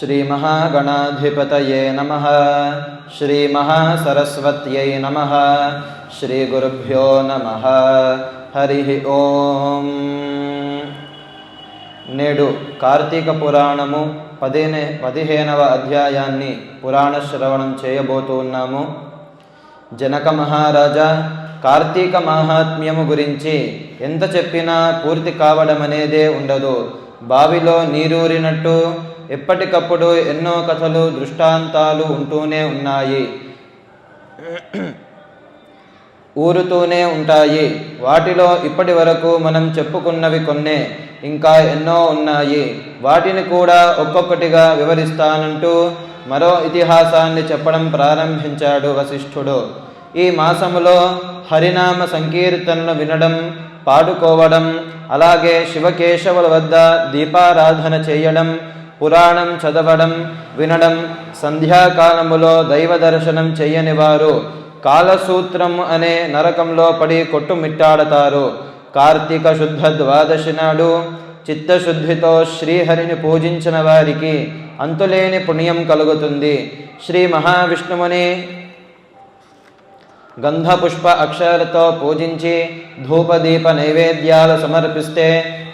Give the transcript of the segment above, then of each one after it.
श्रीमहागणाधिपतये नमः श्रीमहासरस्वत्यै नमः श्रीगुरुभ्यो नमः హరి ఓం నేడు కార్తీక పురాణము పదిహేనే పదిహేనవ అధ్యాయాన్ని పురాణ శ్రవణం చేయబోతూ ఉన్నాము జనక మహారాజా కార్తీక మాహాత్మ్యము గురించి ఎంత చెప్పినా పూర్తి కావడం అనేదే ఉండదు బావిలో నీరూరినట్టు ఎప్పటికప్పుడు ఎన్నో కథలు దృష్టాంతాలు ఉంటూనే ఉన్నాయి. ఊరుతూనే ఉంటాయి. వాటిలో ఇప్పటి వరకు మనం చెప్పుకున్నవి కొన్నే ఇంకా ఎన్నో ఉన్నాయి. వాటిని కూడా ఒక్కొక్కటిగా వివరిస్తానంటూ మరో ఇతిహాసాన్ని చెప్పడం ప్రారంభించాడు వశిష్ఠుడు. ఈ మాసములో హరినామ సంకీర్తనలు వినడం పాడుకోవడం అలాగే శివకేశవుల వద్ద దీపారాధన చేయడం పురాణం చదవడం వినడం సంధ్యాకాలములో దైవ దర్శనం చెయ్యని వారు కాలసూత్రం అనే నరకంలో పడి కొట్టుమిట్టాడతారు. కార్తీక శుద్ధ ద్వాదశి నాడు చిత్తశుద్ధితో శ్రీహరిని పూజించిన వారికి అంతులేని పుణ్యం కలుగుతుంది. శ్రీ మహావిష్ణువుని గంధపుష్ప అక్షరతో పూజించి ధూపదీప నైవేద్యాలు సమర్పిస్తే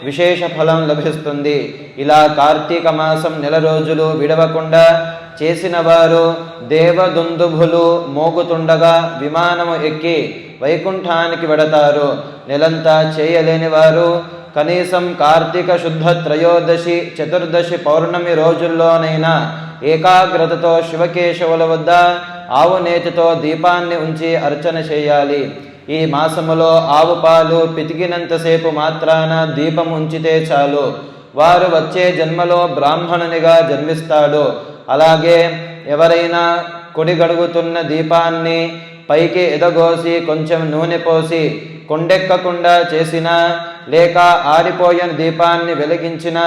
విశేష ఫలం లభిస్తుంది. ఇలా కార్తీక మాసం నెల రోజులు విడవకుండా చేసిన వారు దేవదుందుభులు మోగుతుండగా విమానము ఎక్కి వైకుంఠానికి వెడతారు. నెలంతా చేయలేని వారు కనీసం కార్తీక శుద్ధ త్రయోదశి చతుర్దశి పౌర్ణమి రోజుల్లోనైనా ఏకాగ్రతతో శివకేశవుల వద్ద ఆవు నేతితో దీపాన్ని ఉంచి అర్చన చేయాలి. ఈ మాసములో ఆవు పాలు పితికినంతసేపు మాత్రాన దీపం ఉంచితే చాలు. వారు వచ్చే జన్మలో బ్రాహ్మణునిగా జన్మిస్తాడు. అలాగే ఎవరైనా కొడిగడుగుతున్న దీపాన్ని పైకి ఎదగోసి కొంచెం నూనె పోసి కొండెక్కకుండా చేసిన లేక ఆరిపోయిన దీపాన్ని వెలిగించిన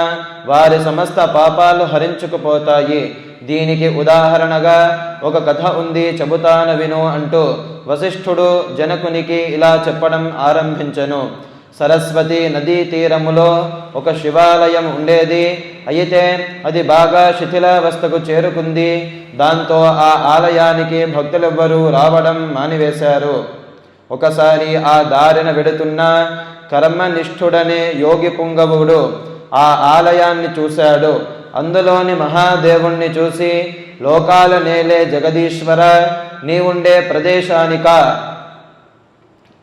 వారి సమస్త పాపాలు హరించుకుపోతాయి. దీనికి ఉదాహరణగా ఒక కథ ఉంది చెబుతాను విను అంటూ వశిష్ఠుడు జనకునికి ఇలా చెప్పడం ఆరంభించను. సరస్వతి నదీ తీరములో ఒక శివాలయం ఉండేది. అయితే అది బాగా శిథిలావస్థకు చేరుకుంది. దాంతో ఆ ఆలయానికి భక్తులెవ్వరూ రావడం మానివేశారు. ఒకసారి ఆ దారిన వెడుతున్న కర్మనిష్ఠుడనే యోగి పుంగవుడు ఆ ఆలయాన్ని చూశాడు. అందులోని మహాదేవుణ్ణి చూసి లోకాల నేలే జగదీశ్వర నీవుండే ప్రదేశానిక.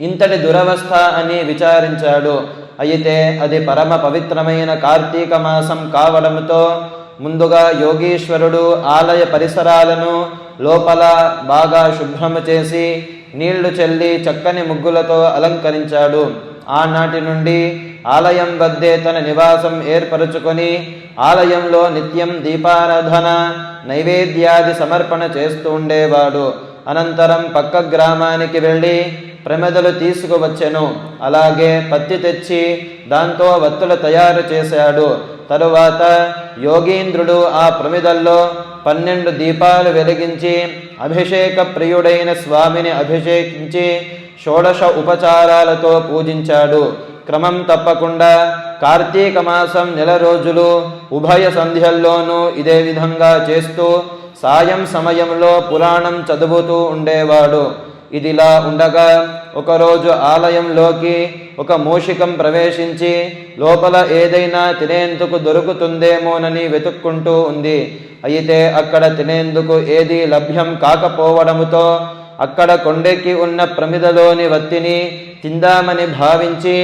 ఇంతటి దురవస్థ అని విచారించాడు. అయితే అది పరమ పవిత్రమైన కార్తీక మాసం కావడంతో ముందుగా యోగీశ్వరుడు ఆలయ పరిసరాలను లోపల బాగా శుభ్రము చేసి నీళ్ళు చెల్లి చక్కని ముగ్గులతో అలంకరించాడు. ఆనాటి నుండి ఆలయం వద్దే తన నివాసం ఏర్పరచుకొని ఆలయంలో నిత్యం దీపారాధన నైవేద్యాది సమర్పణ చేస్తూ ఉండేవాడు. అనంతరం పక్క గ్రామానికి వెళ్ళి ప్రమిదలు తీసుకువచ్చెను. అలాగే పత్తి తెచ్చి దాంతో వత్తులు తయారు చేశాడు. తరువాత యోగీంద్రుడు ఆ ప్రమిదల్లో పన్నెండు దీపాలు వెలిగించి అభిషేక ప్రియుడైన స్వామిని అభిషేకించి షోడశ ఉపచారాలతో పూజించాడు. క్రమం తప్పకుండా కార్తీక మాసం నెల రోజులు ఉభయ సంధ్యల్లోనూ ఇదే విధంగా చేస్తూ సాయం సమయంలో పురాణం చదువుతూ ఉండేవాడు. ఇదిలా ఉండగా ఒకరోజు ఆలయంలోకి ఒక మూషికం ప్రవేశించి లోపల ఏదైనా తినేందుకు దొరుకుతుందేమోనని వెతుక్కుంటూ ఉంది. అయితే అక్కడ తినేందుకు ఏదీ లభ్యం కాకపోవడముతో అక్కడ కొండెక్కి ఉన్న ప్రమిదలోని వత్తిని తిందామని భావించి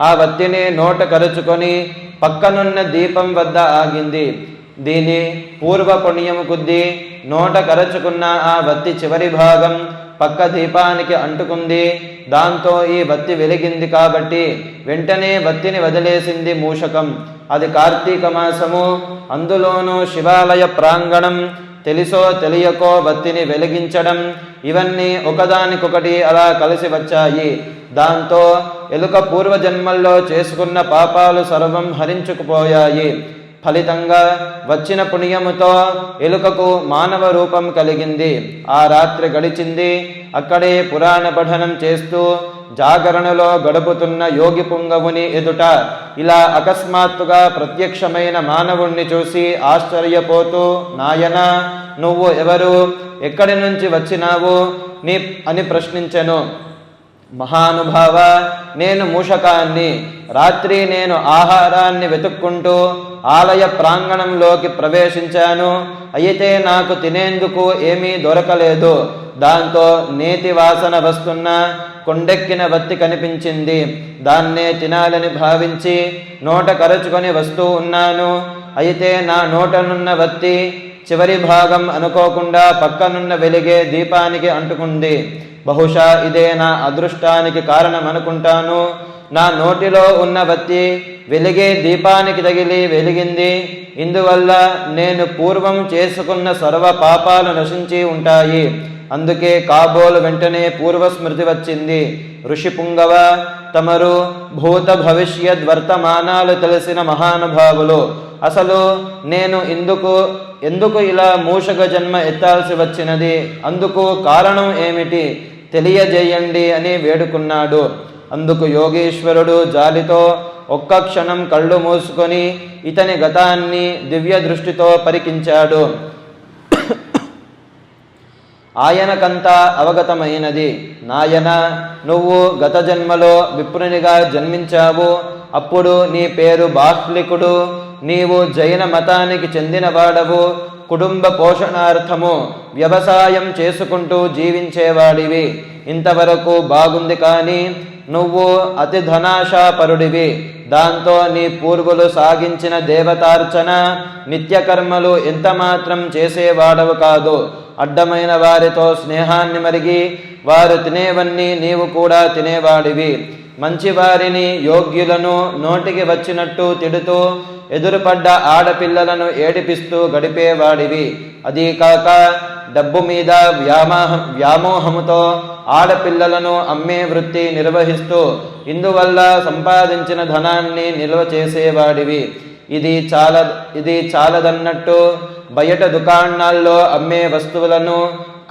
ఆ వత్తిని నోట కరుచుకొని పక్కనున్న దీపం వద్ద ఆగింది. దీని పూర్వ పుణ్యం కొద్దీ నోట కరచుకున్న ఆ వత్తి చివరి భాగం పక్క దీపానికి అంటుకుంది. దాంతో ఈ వత్తి వెలిగింది కాబట్టి వెంటనే వత్తిని వదిలేసింది మూషకం. అది కార్తీక మాసము. అందులోనూ శివాలయ ప్రాంగణం తెలిసో తెలియకో వత్తిని వెలిగించడం ఇవన్నీ ఒకదానికొకటి అలా కలిసి వచ్చాయి. దాంతో ఎలుక పూర్వజన్మల్లో చేసుకున్న పాపాలు సర్వం హరించుకుపోయాయి. ఫలితంగా వచ్చిన పుణ్యముతో ఎలుకకు మానవ రూపం కలిగింది. ఆ రాత్రి గడిచింది. అక్కడే పురాణ పఠనం చేస్తూ జాగరణలో గడుపుతున్న యోగి పుంగవుని ఎదుట ఇలా అకస్మాత్తుగా ప్రత్యక్షమైన మానవుణ్ణి చూసి ఆశ్చర్యపోతూ నాయన నువ్వు ఎవరు? ఎక్కడి నుంచి వచ్చినావు? నీ అని ప్రశ్నించెను. మహానుభావ నేను మూషకాన్ని. రాత్రి నేను ఆహారాన్ని వెతుక్కుంటూ ఆలయ ప్రాంగణంలోకి ప్రవేశించాను. అయితే నాకు తినేందుకు ఏమీ దొరకలేదు. దాంతో నేతి వాసన వస్తున్న కొండెక్కిన వత్తి కనిపించింది. దాన్నే తినాలని భావించి నోట కరుచుకొని వస్తూ ఉన్నాను. అయితే నా నోటనున్న వత్తి చివరి భాగం అనుకోకుండా పక్కనున్న వెలిగే దీపానికి అంటుకుంది. బహుశా ఇదే నా అదృష్టానికి కారణం అనుకుంటాను నా నోటిలో ఉన్న బత్తి వెలిగే దీపానికి తగిలి వెలిగింది. ఇందువల్ల నేను పూర్వం చేసుకున్న సర్వ పాపాలు నశించి ఉంటాయి. అందుకే కాబోలు వెంటనే పూర్వస్మృతి వచ్చింది. ఋషి పుంగవ తమరు భూత భవిష్యత్ వర్తమానాలు తెలిసిన మహానుభావులు. అసలు నేను ఇందుకు ఎందుకు ఇలా మూషక జన్మ ఎత్తాల్సి వచ్చినది? అందుకు కారణం ఏమిటి? తెలియజేయండి అని వేడుకున్నాడు. అందుకు యోగేశ్వరుడు జాలితో ఒక్క క్షణం కళ్ళు మూసుకొని ఇతని గతాన్ని దివ్య దృష్టితో పరికించాడు. ఆయనకంతా అవగతమైనది. నాయన నువ్వు గత జన్మలో విప్రునిగా జన్మించావు. అప్పుడు నీ పేరు బాత్లికుడు నీవు జైన మతానికి చెందినవాడవు. కుటుంబ పోషణార్థము వ్యవసాయం చేసుకుంటూ జీవించేవాడివి. ఇంతవరకు బాగుంది కానీ నువ్వు అతి ధనాశాపరుడివి. దాంతో నీ పూర్వులు సాగించిన దేవతార్చన నిత్యకర్మలు ఎంత మాత్రం చేసేవాడవు కాదు. అడ్డమైన వారితో స్నేహాన్ని మరిగి వారు తినేవన్నీ నీవు కూడా తినేవాడివి. మంచివారిని యోగ్యులను నోటికి వచ్చినట్టు తిడుతూ ఎదురుపడ్డ ఆడపిల్లలను ఏడిపిస్తూ గడిపేవాడివి. అదీ కాక డబ్బు మీద వ్యామోహ వ్యామోహముతో ఆడపిల్లలను అమ్మే వృత్తి నిర్వహిస్తూ ఇందువల్ల సంపాదించిన ధనాన్ని నిల్వ చేసేవాడివి. ఇది చాలా ఇది చాలదన్నట్టు బయట దుకాణాల్లో అమ్మే వస్తువులను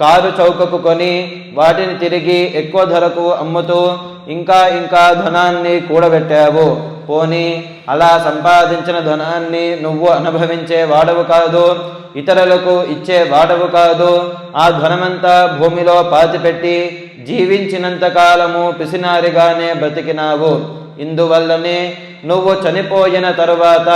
కారు చౌకకు కొని వాటిని తిరిగి ఎక్కువ ధరకు అమ్ముతూ ఇంకా ఇంకా ధనాన్ని కూడబెట్టావు. పోని అలా సంపాదించిన ధనాన్ని నువ్వు అనుభవించే వాడవు కాదు ఇతరులకు ఇచ్చే వాడవు కాదు. ఆ ధనమంతా భూమిలో పాతిపెట్టి జీవించినంత కాలము పిసినారిగానే బ్రతికినావు. ఇందువల్లనే నువ్వు చనిపోయిన తరువాత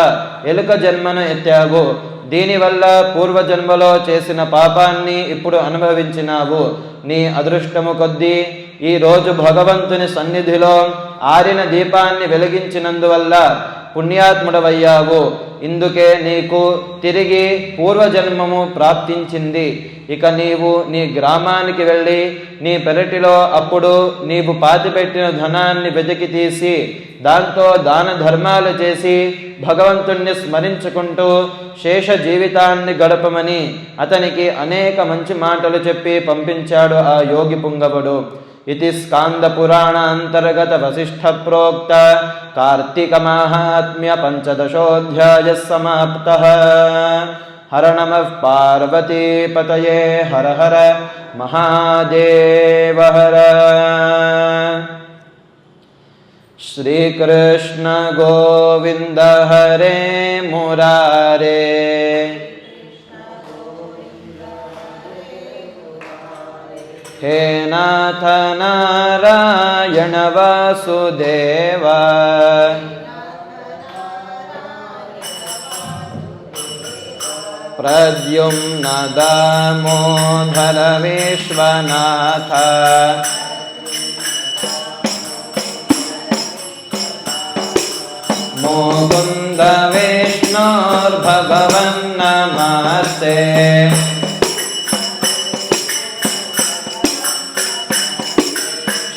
ఎలుక జన్మను ఎత్తావు. దీనివల్ల పూర్వజన్మలో చేసిన పాపాన్ని ఇప్పుడు అనుభవించినావు. నీ అదృష్టము కొద్దీ ఈరోజు భగవంతుని సన్నిధిలో ఆరిన దీపాన్ని వెలిగించినందువల్ల పుణ్యాత్ముడవయ్యావు. ఇందుకే నీకు తిరిగి పూర్వజన్మము ప్రాప్తించింది. ఇక నీవు నీ గ్రామానికి వెళ్ళి నీ పెరటిలో అప్పుడు నీవు పాతిపెట్టిన ధనాన్ని వెతికి తీసి దాంతో దాన ధర్మాలు చేసి భగవంతుణ్ణి స్మరించుకుంటూ శేష జీవితాన్ని గడపమని అతనికి అనేక మంచి మాటలు చెప్పి పంపించాడు ఆ యోగి పుంగవుడు. ఇది స్కాందపురాణాంతర్గత వశిష్ఠ ప్రోక్త కార్తీక మాహాత్మ్య పంచదశోధ్యాయ సమాప్త. हर नमः पार्वतीपतये हर हर महादेव हर श्रीकृष्णगोविन्द हरे मुरारे। हे नाथ नारायण वासुदेवा प्रद्युम्न दामो भरवेश्वनाथ मो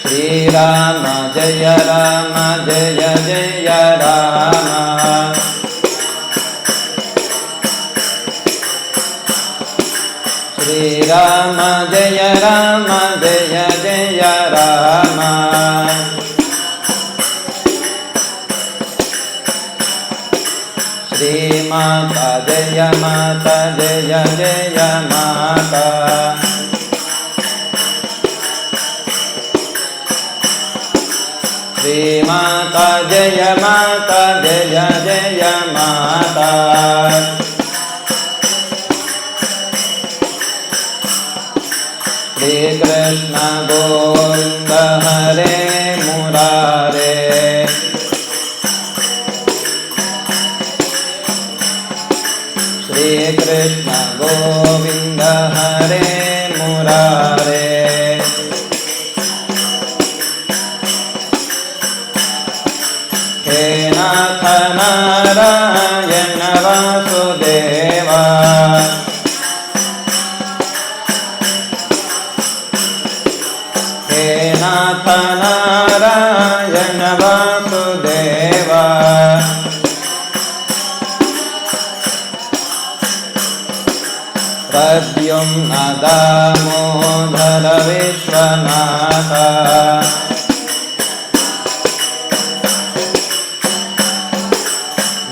श्रीराम जय राम जय जय राम। ರಾಮ ಜಯ ರಾಮ ಜಯ ಜಯ ರಾಮ ಶ್ರೀ ಮಾತಾ ಜಯ ಮಾತಾ ಜಯ ಜಯ ಮಾತಾ ಶ್ರೀ ಮಾತಾ ಜಯ ಮಾತಾ ಜಯ ಜಯ ಮಾತಾ ગોવિંદ હરે મુરારે શ્રી કૃષ્ણ ગોવિંદ હરે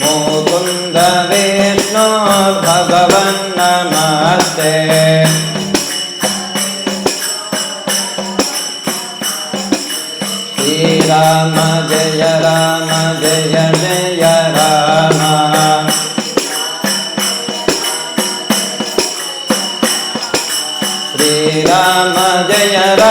मुकुन्द विष्णो भगवन्नमस्ते श्रीराम जय राम जय जय राम श्रीराम जय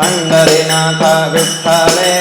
पण्डरिनाथ विठ्ठले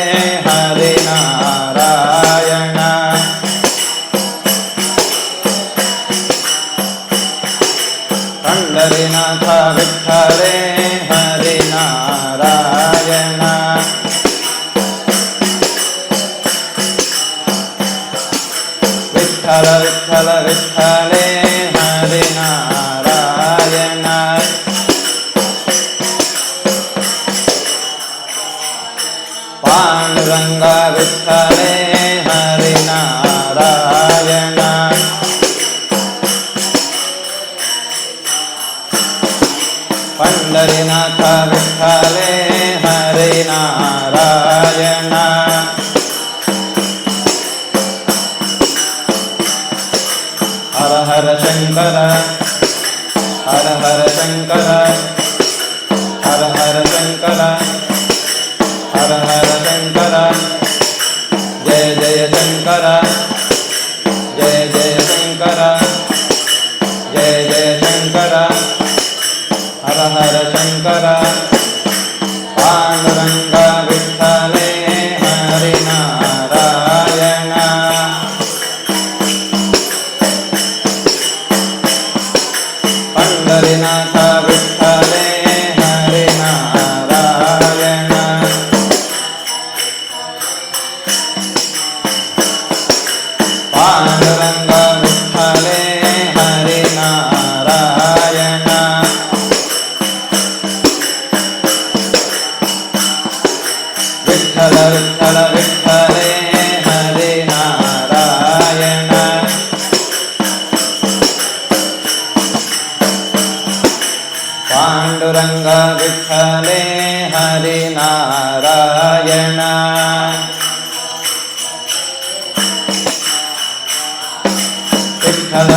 पाण्डुरङ्ग विठ्ठले हरिनारायण विठ्ठल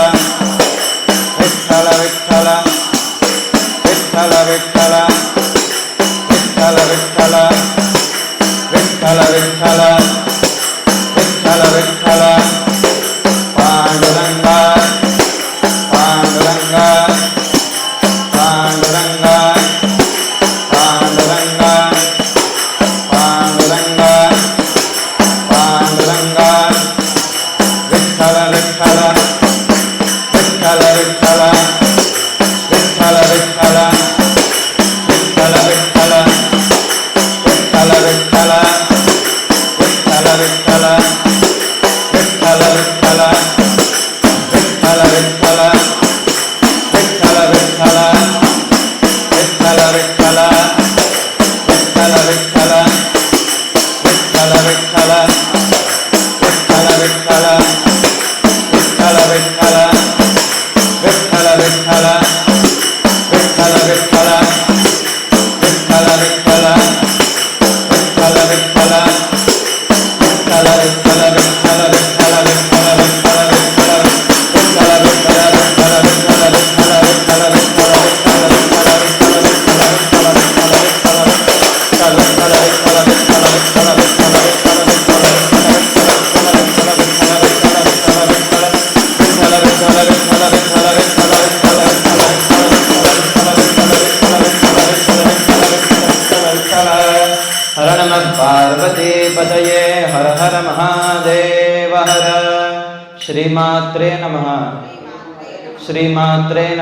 Bye.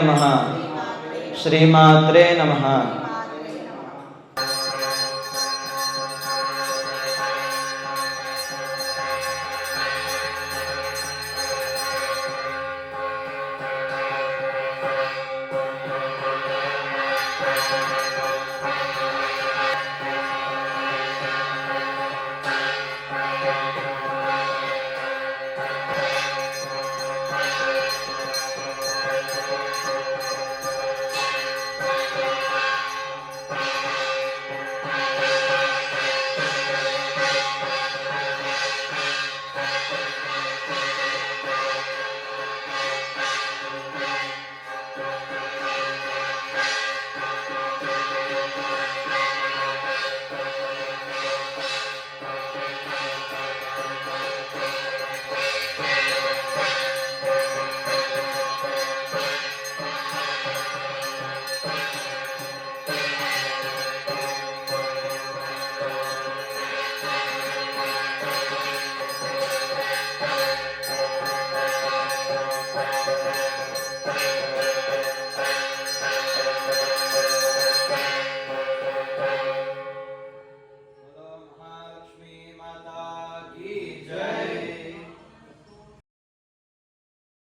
नमः। श्रीमात्रे नमः।